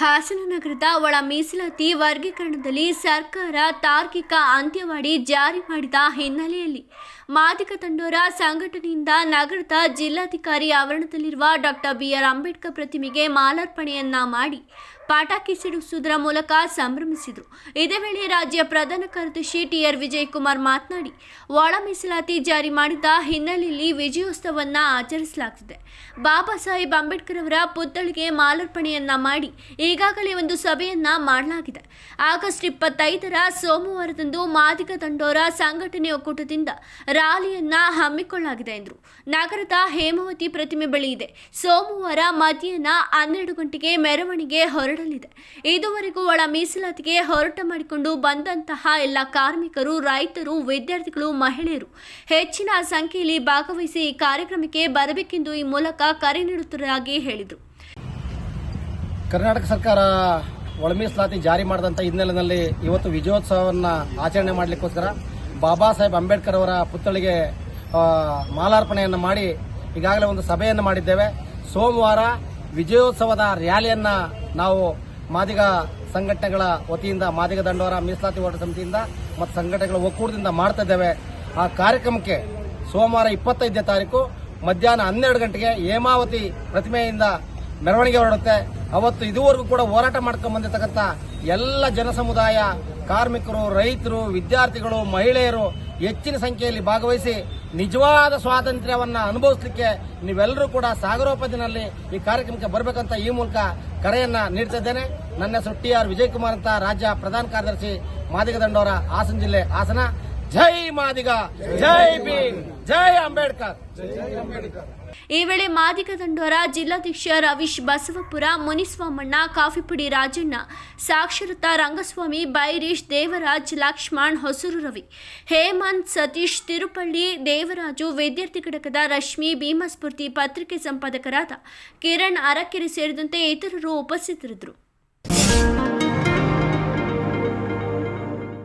ಹಾಸನ ನಗರದ ಒಳ ಮೀಸಲಾತಿ ವರ್ಗೀಕರಣದಲ್ಲಿ ಸರ್ಕಾರ ತಾರ್ಕಿಕ ಅಂತ್ಯವಾಡಿ ಜಾರಿ ಮಾಡಿದ ಹಿನ್ನೆಲೆಯಲ್ಲಿ ಮಾದಿಕ ತಂಡೋರ ಸಂಘಟನೆಯಿಂದ ನಗರದ ಜಿಲ್ಲಾಧಿಕಾರಿ ಆವರಣದಲ್ಲಿರುವ ಡಾಕ್ಟರ್ ಬಿಆರ್ ಅಂಬೇಡ್ಕರ್ ಪ್ರತಿಮೆಗೆ ಮಾಲಾರ್ಪಣೆಯನ್ನ ಮಾಡಿ ಪಟಾಕಿ ಸಿಡಿಸುವುದರ ಮೂಲಕ ಸಂಭ್ರಮಿಸಿದರು. ಇದೇ ವೇಳೆ ರಾಜ್ಯ ಪ್ರಧಾನ ಕಾರ್ಯದರ್ಶಿ ಟಿಆರ್ ವಿಜಯಕುಮಾರ್ ಮಾತನಾಡಿ ಒಳ ಮೀಸಲಾತಿ ಜಾರಿ ಮಾಡಿದ ಹಿನ್ನೆಲೆಯಲ್ಲಿ ವಿಜಯೋತ್ಸವವನ್ನ ಆಚರಿಸಲಾಗುತ್ತಿದೆ ಬಾಬಾ ಸಾಹೇಬ್ ಅಂಬೇಡ್ಕರ್ ಅವರ ಪುತ್ಥಳಿಗೆ ಮಾಲಾರ್ಪಣೆಯನ್ನ ಮಾಡಿ ಈಗಾಗಲೇ ಒಂದು ಸಭೆಯನ್ನ ಮಾಡಲಾಗಿದೆ. ಆಗಸ್ಟ್ ಇಪ್ಪತ್ತೈದರ ಸೋಮವಾರದಂದು ಮಾದಿಗ ತಂಡೋರ ಸಂಘಟನೆ ಒಕ್ಕೂಟದಿಂದ ರ್ಯಾಲಿಯನ್ನ ಹಮ್ಮಿಕೊಳ್ಳಲಾಗಿದೆ ಎಂದರು. ನಗರದ ಹೇಮಾವತಿ ಪ್ರತಿಮೆ ಬಳಿ ಇದೆ. ಸೋಮವಾರ ಮಧ್ಯಾಹ್ನ ಹನ್ನೆರಡು ಗಂಟೆಗೆ ಮೆರವಣಿಗೆ ಹೊರಡಲಿದೆ. ಇದುವರೆಗೂ ಒಳ ಮೀಸಲಾತಿಗೆ ಹೊರಟ ಮಾಡಿಕೊಂಡು ಬಂದಂತಹ ಎಲ್ಲ ಕಾರ್ಮಿಕರು, ರೈತರು, ವಿದ್ಯಾರ್ಥಿಗಳು, ಮಹಿಳೆಯರು ಹೆಚ್ಚಿನ ಸಂಖ್ಯೆಯಲ್ಲಿ ಭಾಗವಹಿಸಿ ಈ ಕಾರ್ಯಕ್ರಮಕ್ಕೆ ಬರಬೇಕೆಂದು ಈ ಮೂಲಕ ಕರೆ ನೀಡುತ್ತಿರುವುದಾಗಿ ಹೇಳಿದರು. ಕರ್ನಾಟಕ ಸರ್ಕಾರ ಒಳ ಮೀಸಲಾತಿ ಜಾರಿ ಮಾಡಿದಂಥ ಹಿನ್ನೆಲೆಯಲ್ಲಿ ಇವತ್ತು ವಿಜಯೋತ್ಸವವನ್ನು ಆಚರಣೆ ಮಾಡಲಿಕ್ಕೋಸ್ಕರ ಬಾಬಾ ಸಾಹೇಬ್ ಅಂಬೇಡ್ಕರ್ ಅವರ ಪುತ್ಥಳಿಗೆ ಮಾಲಾರ್ಪಣೆಯನ್ನು ಮಾಡಿ ಈಗಾಗಲೇ ಒಂದು ಸಭೆಯನ್ನು ಮಾಡಿದ್ದೇವೆ. ಸೋಮವಾರ ವಿಜಯೋತ್ಸವದ ರ್ಯಾಲಿಯನ್ನು ನಾವು ಮಾದಿಗ ಸಂಘಟನೆಗಳ ವತಿಯಿಂದ, ಮಾದಿಗ ದಂಡೋರ ಮೀಸಲಾತಿ ಹೋರಾಟ ಸಮಿತಿಯಿಂದ ಮತ್ತು ಸಂಘಟನೆಗಳ ಒಕ್ಕೂಟದಿಂದ ಮಾಡ್ತಾ ಇದ್ದೇವೆ. ಆ ಕಾರ್ಯಕ್ರಮಕ್ಕೆ ಸೋಮವಾರ ಇಪ್ಪತ್ತೈದನೇ ತಾರೀಕು ಮಧ್ಯಾಹ್ನ ಹನ್ನೆರಡು ಗಂಟೆಗೆ ಹೇಮಾವತಿ ಪ್ರತಿಮೆಯಿಂದ ಮೆರವಣಿಗೆ ಹೊರಡುತ್ತೆ. ಅವತ್ತು ಇದುವರೆಗೂ ಕೂಡ ಹೋರಾಟ ಮಾಡ್ಕೊಂಡು ಬಂದಿರತಕ್ಕಂಥ ಎಲ್ಲ ಜನಸಮುದಾಯ ಕಾರ್ಮಿಕರು, ರೈತರು, ವಿದ್ಯಾರ್ಥಿಗಳು, ಮಹಿಳೆಯರು ಹೆಚ್ಚಿನ ಸಂಖ್ಯೆಯಲ್ಲಿ ಭಾಗವಹಿಸಿ ನಿಜವಾದ ಸ್ವಾತಂತ್ರ್ಯವನ್ನ ಅನುಭವಿಸಲಿಕ್ಕೆ ನೀವೆಲ್ಲರೂ ಕೂಡ ಸಾಗರೋಪದಿನಲ್ಲಿ ಈ ಕಾರ್ಯಕ್ರಮಕ್ಕೆ ಬರಬೇಕಂತ ಈ ಮೂಲಕ ಕರೆಯನ್ನ ನೀಡುತ್ತಿದ್ದೇನೆ ನನ್ನ ಹೆಸರು ಟಿ ಆರ್ ವಿಜಯಕುಮಾರ್ ಅಂತ ರಾಜ್ಯ ಪ್ರಧಾನ ಕಾರ್ಯದರ್ಶಿ ಮಾದಿಗ ದಂಡೋರ ಹಾಸನ ಜಿಲ್ಲೆ ಹಾಸನ. ಜೈ ಮಾದಿಗ, ಜೈ ಭೀಮ್, ಜೈ ಅಂಬೇಡ್ಕರ್. ಈ ವೇಳೆ ಮಾದಿಗ ದಂಡೋರ ಜಿಲ್ಲಾಧ್ಯಕ್ಷ ರವೀಶ್ ಬಸವಪುರ, ಮುನಿಸ್ವಾಮಣ್ಣ, ಕಾಫಿಪುಡಿ ರಾಜಣ್ಣ, ಸಾಕ್ಷರತಾ ರಂಗಸ್ವಾಮಿ, ಬೈರೀಶ್, ದೇವರಾಜ್, ಲಕ್ಷ್ಮಣ್, ಹೊಸೂರು ರವಿ, ಹೇಮಂತ್, ಸತೀಶ್, ತಿರುಪಳ್ಳಿ, ದೇವರಾಜು, ವಿದ್ಯಾರ್ಥಿ ಘಟಕದ ರಶ್ಮಿ ಭೀಮಸ್ಫೂರ್ತಿ ಪತ್ರಿಕೆ ಸಂಪಾದಕರಾದ ಕಿರಣ್, ಅರಕೆರೆ ಸೇರಿದಂತೆ ಇತರರು ಉಪಸ್ಥಿತರಿದ್ದರು.